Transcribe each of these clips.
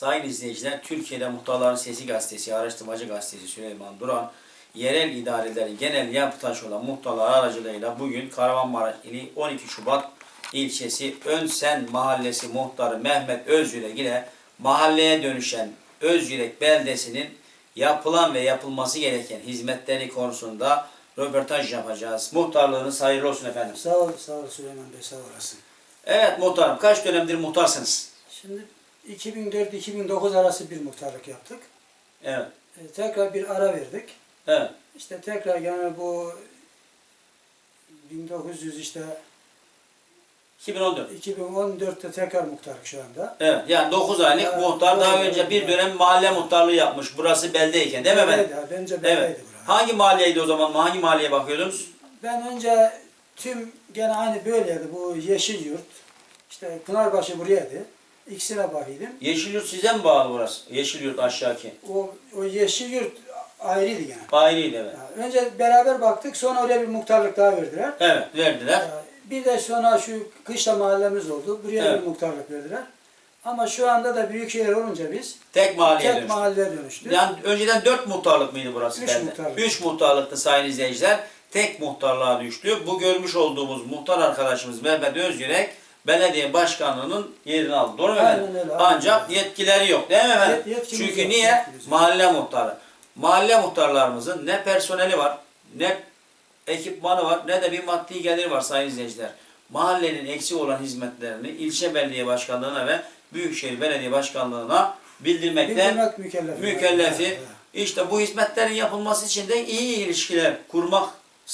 Sayın izleyiciler, Türkiye'de Muhtarların Sesi Gazetesi, Araştırmacı Gazetesi Süleyman Duran, yerel idarelerin genel yapıtaşı olan muhtarlar aracılığıyla bugün Kahramanmaraş ili 12 Şubat ilçesi Önsen Mahallesi muhtarı Mehmet Özyürek ile mahalleye dönüşen Özyürek beldesinin yapılan ve yapılması gereken hizmetleri konusunda röportaj yapacağız. Muhtarlığınız hayırlı olsun efendim. Sağ ol, sağ ol Süleyman Bey, sağ olasın. Evet muhtarım, kaç dönemdir muhtarsınız? Şimdi 2004-2009 arası bir muhtarlık yaptık. Evet, E, tekrar bir ara verdik. evet. İşte tekrar yani bu 1900 işte 2014. 2014'te tekrar muhtarlık şu anda. Evet, yani 9 aylık Evet, muhtar daha evet, önce bir evet. dönem mahalle muhtarlığı yapmış. Burası beldeyken değil mi efendim? Beldeydi, Bence Evet. beldeydi bura. Hangi mahalleydi o zaman? Hangi mahalleye bakıyordunuz? Ben önce tüm gene aynı böyleydi. Bu Yeşil Yurt, işte Pınarbaşı buraydı. İkisine bakıyordum. Yeşilyurt size mi bağlı burası? Yeşilyurt aşağıki. O, o Yeşil Yurt ayrıydı yani. Ayrıydı evet. Ya, Önce beraber baktık, sonra oraya bir muhtarlık daha verdiler. Evet, verdiler. Ya, Bir de sonra şu kışla mahallemiz oldu. Buraya Evet. bir muhtarlık verdiler. Ama şu anda da büyük şehir olunca biz Tek mahalleye tek dönüştü. mahalleye dönüştük. Yani önceden 4 muhtarlık mıydı burası? Üç belde? muhtarlık. 3 muhtarlıktı sayın izleyiciler. Tek muhtarlığa düştü. Bu görmüş olduğumuz muhtar arkadaşımız Mehmet Özyürek belediye başkanlığının yerini aldı. Doğru mu Aynen efendim? öyle, aynen Ancak öyle. yetkileri yok değil mi efendim? Yet- Çünkü yok, niye? Mahalle muhtarı. Mahalle muhtarlarımızın ne personeli var, ne ekipmanı var, ne de bir maddi geliri var sayın izleyiciler. Mahallenin eksik olan hizmetlerini ilçe belediye başkanlığına ve Büyükşehir Belediye Başkanlığına bildirmekte Bildirmek mükellefi. mükellefi. Evet, evet. İşte bu hizmetlerin yapılması için de iyi ilişkiler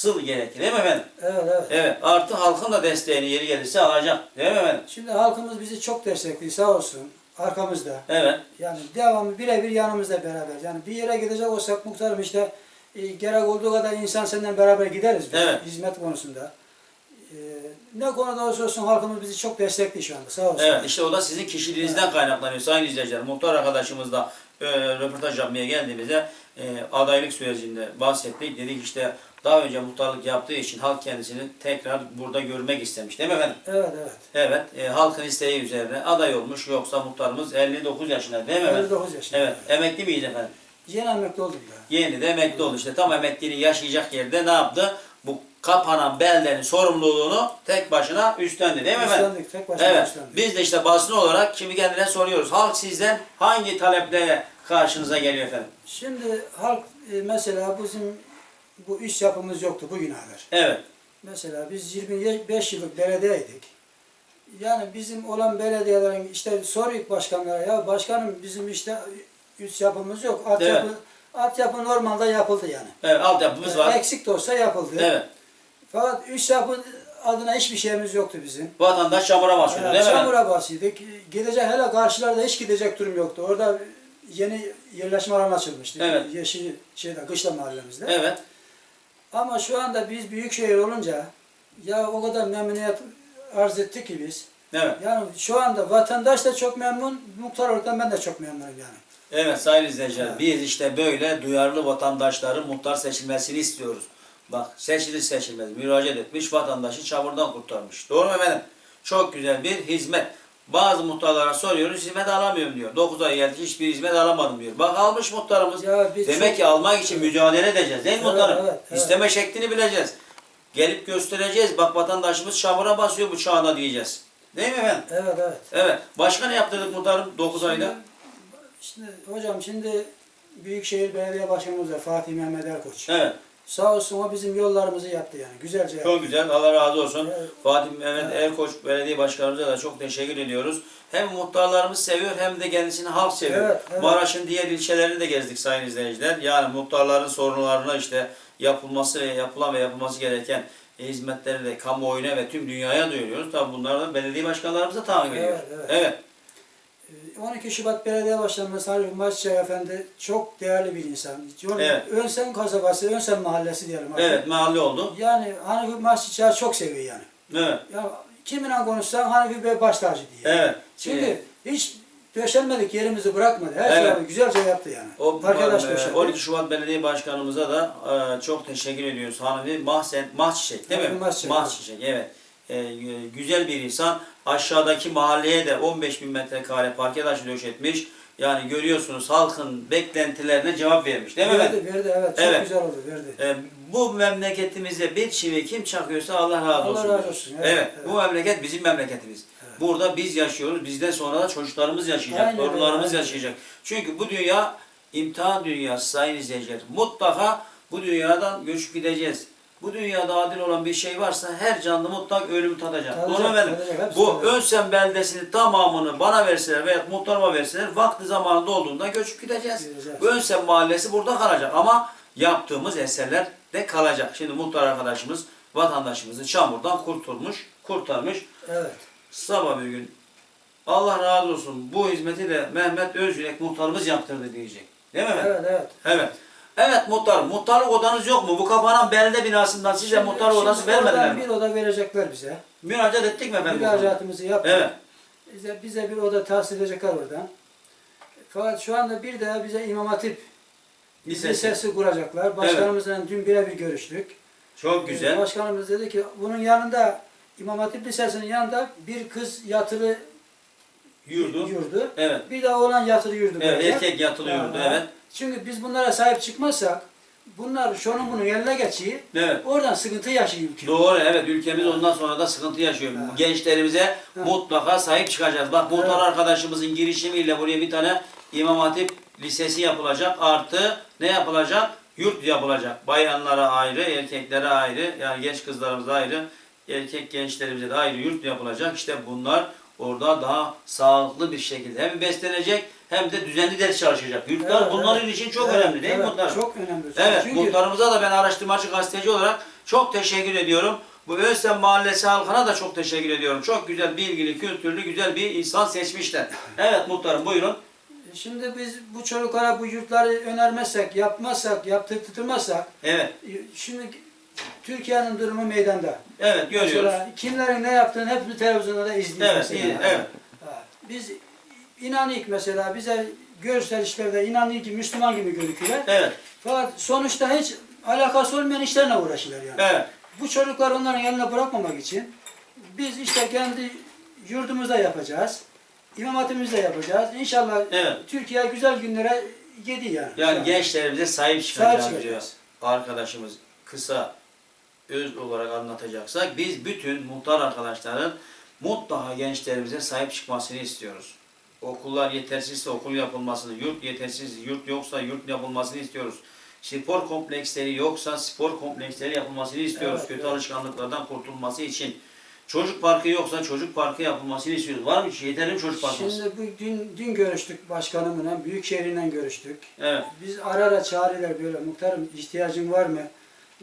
kurması gerekir değil mi efendim? Evet, evet. Evet. Artı halkın da desteğini yeri gelirse alacak. Değil mi efendim? Şimdi halkımız bizi çok destekliyor sağ olsun. Arkamızda. Evet. Yani devamlı birebir yanımızda beraber. Yani bir yere gidecek olsak muhtarım işte e, gerek olduğu kadar insan senden beraber gideriz biz Evet. hizmet konusunda. E, ne konuda olursa olsun halkımız bizi çok destekliyor şu anda sağ olsun. Evet. işte o da sizin kişiliğinizden kaynaklanıyor sayın izleyiciler. Muhtar arkadaşımızla e, röportaj yapmaya geldiğimizde e, adaylık sürecinde bahsettik. Dedik işte daha önce muhtarlık yaptığı için halk kendisini tekrar burada görmek istemiş. Değil mi efendim? Evet evet. Evet. e, halkın isteği üzerine aday olmuş. Yoksa muhtarımız 59 yaşında değil mi efendim? 59 yaşında. Evet. Emekli miyiz efendim? Yeni emekli oldum ya. Yeni de emekli oldu. İşte tam emekliliğini yaşayacak yerde ne yaptı? Bu kapanan beldenin sorumluluğunu tek başına üstlendi değil mi efendim? Üstlendik, tek başına Evet. üstlendik. Biz de işte basın olarak şimdi kendine soruyoruz. Halk sizden hangi taleple karşınıza geliyor efendim? Şimdi halk e, mesela bizim bu iş yapımız yoktu bugüne kadar. Evet. Mesela biz 25 yıllık belediyeydik. Yani bizim olan belediyelerin işte soruyor başkanlara ya başkanım bizim işte üst yapımız yok. Altyapı, altyapı normalde yapıldı yani. Evet. Altyapımız var. Eksik de olsa yapıldı. Evet. Fakat üst yapı adına hiçbir şeyimiz yoktu bizim. Vatandaş çamura basıyor Yani değil mi? çamura basıyorduk. Gidecek hele karşılarda hiç gidecek durum yoktu. Orada yeni yerleşme alanı açılmıştı. Evet. Yeşil şeyde Kışla mahallemizde. Evet. Ama şu anda biz büyük şehir olunca ya o kadar memnuniyet arz ettik ki biz. Evet. Yani şu anda vatandaş da çok memnun, muhtar olarak ben de çok memnunum yani. Evet sayın izleyiciler, Evet. biz işte böyle duyarlı vatandaşların muhtar seçilmesini istiyoruz. Bak seçilir seçilmez müracaat etmiş, vatandaşı çamurdan kurtarmış. Doğru mu efendim? Çok güzel bir hizmet. Bazı muhtarlara soruyoruz, hizmet alamıyorum diyor. 9 ay geldi, hiçbir hizmet alamadım diyor. Bak almış muhtarımız. Ya biz Demek çok- ki almak için mücadele edeceğiz değil mi Evet, muhtarım? evet, evet. İsteme şeklini bileceğiz. Gelip göstereceğiz. Bak vatandaşımız çamura basıyor bu çağına diyeceğiz. Değil mi efendim? Evet evet. Evet. Başka ne yaptırdık muhtarım 9 ayda? Şimdi hocam şimdi Büyükşehir Belediye Başkanımız Fatih Mehmet Erkoç. Evet. Sağ olsun o bizim yollarımızı yaptı yani. Güzelce yaptı. Çok güzel. Allah razı olsun. Evet. Fatih Mehmet Evet. Erkoç Belediye Başkanımıza da çok teşekkür ediyoruz. Hem muhtarlarımız seviyor hem de kendisini halk seviyor. Evet, evet. Maraş'ın diğer ilçelerini de gezdik sayın izleyiciler. Yani muhtarların sorunlarına işte yapılması ve yapılan ve yapılması gereken hizmetleri de kamuoyuna ve tüm dünyaya duyuruyoruz. Tabi bunları da belediye başkanlarımız da takip ediyor. Evet, evet. evet. Ee, 12 Şubat Belediye Başkanımız Harif Maççay Efendi çok değerli bir insan. Evet. Önsen kasabası, Önsen mahallesi diyelim. artık. Evet, mahalle oldu. Yani Hanifi Maççay'ı çok seviyor yani. Evet. Ya kiminle konuşsan Hanifi Bey baş tacı diye. Evet. Çünkü hiç döşenmedik yerimizi bırakmadı. Her Evet. şeyi güzelce yaptı yani. O Arkadaş e, döşedi. 12 Şubat Belediye Başkanımıza da e, çok teşekkür ediyoruz. Hanımefendi Mahsen Mahçiçek değil mi? Hanımefendi Mahçiçek, Mahçiçek evet. E, güzel bir insan. Aşağıdaki mahalleye de 15 bin metrekare parke taşı döşetmiş. Yani görüyorsunuz halkın beklentilerine cevap vermiş. Değil mi efendim? Verdi, verdi evet. Çok Evet. güzel oldu, verdi. E, bu memleketimize bir çivi kim çakıyorsa Allah razı Allah olsun. razı diyoruz. olsun, Evet, evet, evet. bu memleket bizim memleketimiz. Burada biz yaşıyoruz. Bizden sonra da çocuklarımız yaşayacak, Aynen öyle, torunlarımız aynen. yaşayacak. Çünkü bu dünya imtihan dünyası sayın izleyiciler. Mutlaka bu dünyadan göçüp gideceğiz. Bu dünyada adil olan bir şey varsa her canlı mutlak ölümü tadacak. Tadacak, Doğru efendim? tadacak, Bu tadacak. Önsen beldesinin tamamını bana verseler veya muhtarıma verseler vakti zamanında olduğunda göçüp gideceğiz. Gideceğiz. Bu Önsen mahallesi burada kalacak ama yaptığımız eserler de kalacak. Şimdi muhtar arkadaşımız vatandaşımızı çamurdan kurtulmuş, kurtarmış. Evet. Sabah bir gün Allah razı olsun bu hizmeti de Mehmet Özgürek muhtarımız yaptırdı diyecek. Değil mi efendim? Evet, evet. Evet. Evet muhtar. Muhtarlık odanız yok mu? Bu kapanan belde binasından size Şimdi- muhtarlık odası vermediler mi? bir oda verecekler bize. Müracaat ettik mi efendim? Müracaatımızı yaptık. Evet. Bize, bize bir oda tahsis edecekler oradan. Fakat şu anda bir de bize İmam Hatip Lisesi. Lisesi kuracaklar. Başkanımızla dün birebir görüştük. Çok Ee, güzel. Başkanımız dedi ki bunun yanında İmam Hatip Lisesi'nin yanında bir kız yatılı Yurdu. yurdu. Evet. Bir de oğlan yatılı yurdu. Evet, olacak. erkek yatılı yurdu, evet. Çünkü biz bunlara sahip çıkmazsak bunlar şunun bunun yerine geçiyor. Evet. Oradan sıkıntı yaşıyor ülke. Doğru evet ülkemiz ondan sonra da sıkıntı yaşıyor. Evet. Gençlerimize Evet. mutlaka sahip çıkacağız. Bak muhtar Evet. arkadaşımızın girişimiyle buraya bir tane İmam Hatip Lisesi yapılacak. Artı ne yapılacak? Yurt yapılacak. Bayanlara ayrı, erkeklere ayrı. Yani genç kızlarımıza ayrı. Erkek gençlerimize de ayrı yurt yapılacak. İşte bunlar orada daha sağlıklı bir şekilde hem beslenecek hem de düzenli ders çalışacak. Yurtlar Evet, bunların evet. için çok Evet, önemli değil mi evet, muhtar? Çok önemli. Evet, Çünkü muhtarımıza da ben araştırmacı gazeteci olarak çok teşekkür ediyorum. Bu Özlem Mahallesi halkına da çok teşekkür ediyorum. Çok güzel, bilgili, kültürlü, güzel bir insan seçmişler. Evet muhtarım buyurun. şimdi biz bu çocuklara bu yurtları önermezsek, yapmazsak, yaptırtmazsak Evet, şimdi Türkiye'nin durumu meydanda. evet görüyoruz. Mesela kimlerin ne yaptığını hepsini televizyonda da izliyoruz. Evet, mesela. iyi, evet. Biz inanıyık mesela bize gösterişlerde inanıyık ki Müslüman gibi gözüküyorlar. Evet, Fakat sonuçta hiç alakası olmayan işlerle uğraşıyorlar yani. evet. Bu çocuklar onların eline bırakmamak için biz işte kendi yurdumuzda yapacağız. İmam Hatip'imizde yapacağız. İnşallah Evet. Türkiye güzel günlere gidiyor yani. Yani gençlerimize sahip çıkacağız Sahip diyor. çıkacağız. Arkadaşımız kısa öz olarak anlatacaksak biz bütün muhtar arkadaşların mutlaka gençlerimize sahip çıkmasını istiyoruz. Okullar yetersizse okul yapılmasını, yurt yetersiz, yurt yoksa yurt yapılmasını istiyoruz. Spor kompleksleri yoksa spor kompleksleri yapılmasını istiyoruz. Evet, Kötü evet. alışkanlıklardan kurtulması için. Çocuk parkı yoksa çocuk parkı yapılmasını istiyoruz. Var mı? Yeterli mi çocuk parkımız? Şimdi bu dün, dün görüştük başkanımla, büyükşehirle görüştük. Evet. Biz ara ara çağırıyorlar böyle muhtarım ihtiyacın var mı?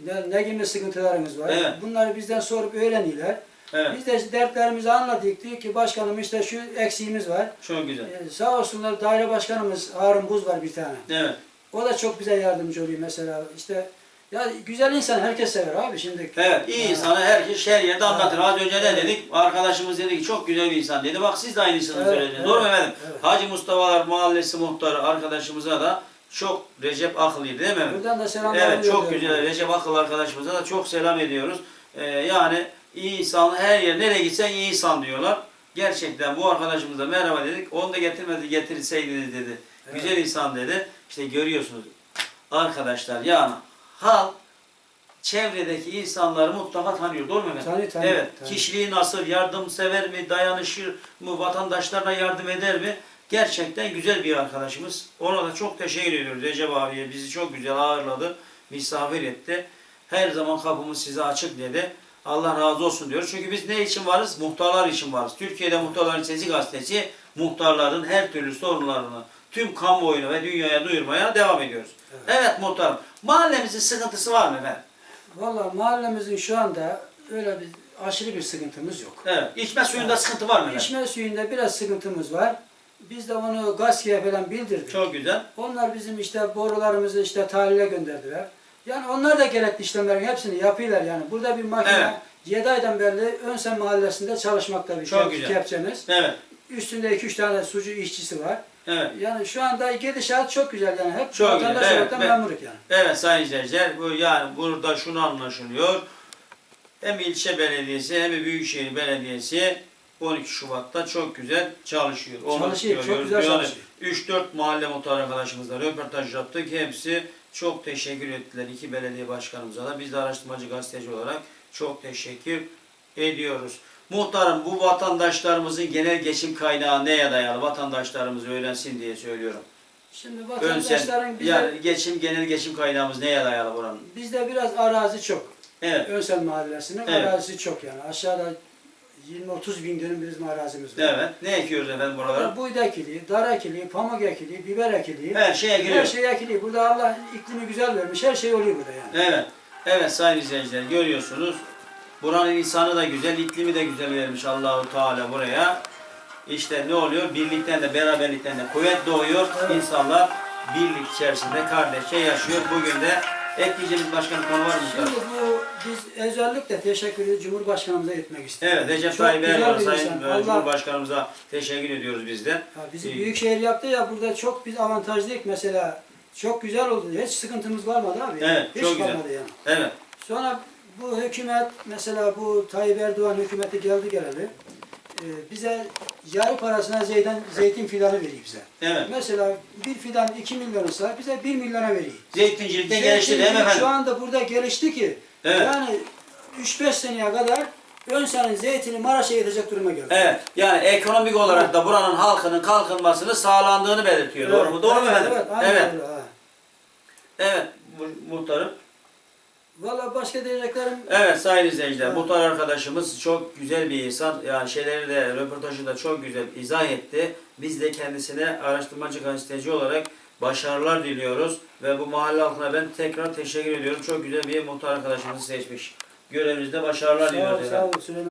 Ne, ne gibi sıkıntılarınız var? Evet. Bunları bizden sorup öğreniyorlar. Evet. Biz de dertlerimizi anlattık. Diyor ki başkanım işte şu eksiğimiz var. Çok güzel. Ee, sağ olsunlar daire başkanımız Harun Buz var bir tane. Evet. O da çok bize yardımcı oluyor mesela. İşte ya güzel insan herkes sever abi şimdi. Evet, iyi Ha. insanı herkes her yerde anlatır. Evet. Az önce ne dedik? Arkadaşımız dedi ki çok güzel bir insan dedi. Bak siz de aynısını Evet, söylediniz. evet, Doğru mu efendim? evet. Hacı Mustafa'lar Mahallesi muhtarı arkadaşımıza da çok Recep Akıl'ıydı değil mi? Buradan da selamlar Evet, çok güzel. Recep Akıl arkadaşımıza da çok selam ediyoruz. Ee, yani iyi insan her yer nereye gitsen iyi insan diyorlar. Gerçekten bu arkadaşımıza merhaba dedik. Onu da getirmedi getirseydiniz dedi. Evet. Güzel insan dedi. İşte görüyorsunuz arkadaşlar yani halk çevredeki insanları mutlaka tanıyor. Doğru mu efendim? Tanıyor, tanıyor, Evet. tanıyor. Kişiliği nasıl, yardımsever mi, dayanışır mı, vatandaşlarına yardım eder mi? Gerçekten güzel bir arkadaşımız. Ona da çok teşekkür ediyoruz Recep abiye. Bizi çok güzel ağırladı, misafir etti. Her zaman kapımız size açık dedi. Allah razı olsun diyoruz. Çünkü biz ne için varız? Muhtarlar için varız. Türkiye'de Muhtarların Sesi gazetesi muhtarların her türlü sorunlarını tüm kamuoyuna ve dünyaya duyurmaya devam ediyoruz. Evet, Evet. muhtarım. Mahallemizin sıkıntısı var mı efendim? Valla mahallemizin şu anda öyle bir aşırı bir sıkıntımız yok. Evet. İçme suyunda sıkıntı var mı efendim? İçme suyunda biraz sıkıntımız var. Biz de onu GASKİ'ye falan bildirdik. Çok güzel. Onlar bizim işte borularımızı işte tahlile gönderdiler. Yani onlar da gerekli işlemlerin hepsini yapıyorlar yani. Burada bir makine Evet. 7 aydan beri Önsen mahallesinde çalışmakta bir Çok kep- güzel. kepçemiz. Evet. Üstünde 2-3 tane sucu işçisi var. Evet. Yani şu anda gidişat çok güzel yani. Hep Çok güzel, vatandaş evet, olarak da ben- memnunuk yani. Evet sayın izleyiciler, bu yani burada şunu anlaşılıyor. hem ilçe belediyesi hem de Büyükşehir Belediyesi 12 Şubat'ta çok güzel çalışıyor. Onu Çalışıyor, çok güzel Yani çalışıyor. 3-4 mahalle muhtar arkadaşımızla röportaj yaptık. Hepsi çok teşekkür ettiler. iki belediye başkanımıza da. Biz de araştırmacı gazeteci olarak çok teşekkür ediyoruz. Muhtarım bu vatandaşlarımızın genel geçim kaynağı neye dayalı? Vatandaşlarımız öğrensin diye söylüyorum. Şimdi vatandaşların bize, yani geçim genel geçim kaynağımız neye dayalı buranın? bizde biraz arazi çok. Evet. Önsel mahallesinin Evet. arazisi çok yani. Aşağıda 20-30 bin dönüm bizim arazimiz var. Evet. Ne ekiyoruz efendim buralara? Buğday ekiliği, dar ekiliği, pamuk ekiliği, biber ekiliği. Her şeye Her giriyor. şey ekiliği. Burada Allah iklimi güzel vermiş. Her şey oluyor burada yani. Evet. Evet sayın izleyiciler görüyorsunuz. Buranın insanı da güzel, iklimi de güzel vermiş Allahu Teala buraya. İşte ne oluyor? Birlikten de beraberlikten de kuvvet doğuyor. Evet. İnsanlar birlik içerisinde kardeşçe yaşıyor. Bugün de ekleyeceğimiz başka bir konu var mı? Şimdi bu biz özellikle teşekkür ediyoruz Cumhurbaşkanımıza etmek istiyoruz. Evet Recep Tayyip Erdoğan Sayın Allah- Cumhurbaşkanımıza teşekkür ediyoruz biz de. Ha, bizi İyi. büyükşehir yaptı ya burada çok biz avantajlıyız mesela. Çok güzel oldu. Hiç sıkıntımız kalmadı abi. Evet, Hiç çok güzel. yani. Evet. Sonra bu hükümet mesela bu Tayyip Erdoğan hükümeti geldi geleli bize yarı parasına zeytin, zeytin fidanı veriyor bize. Evet. Mesela bir fidan 2 milyon ise bize 1 milyona veriyor. Zeytincilikte gelişti değil mi efendim? Şu anda burada gelişti ki Evet. yani 3-5 seneye kadar ön senin zeytini Maraş'a yetecek duruma geldi. Evet. Yani ekonomik olarak da buranın halkının kalkınmasını sağlandığını belirtiyor. Doğru mu? Doğru mu evet, efendim? Evet, Evet. öyle. Evet. mu- Muhtarım. Valla başka diyeceklerim Evet sayın izleyiciler, Evet. muhtar arkadaşımız çok güzel bir insan. Yani şeyleri de röportajı da çok güzel izah etti. Biz de kendisine araştırmacı gazeteci olarak başarılar diliyoruz. Ve bu mahalle halkına ben tekrar teşekkür ediyorum. Çok güzel bir muhtar arkadaşımızı seçmiş. Görevinizde başarılar diliyoruz sağ ol.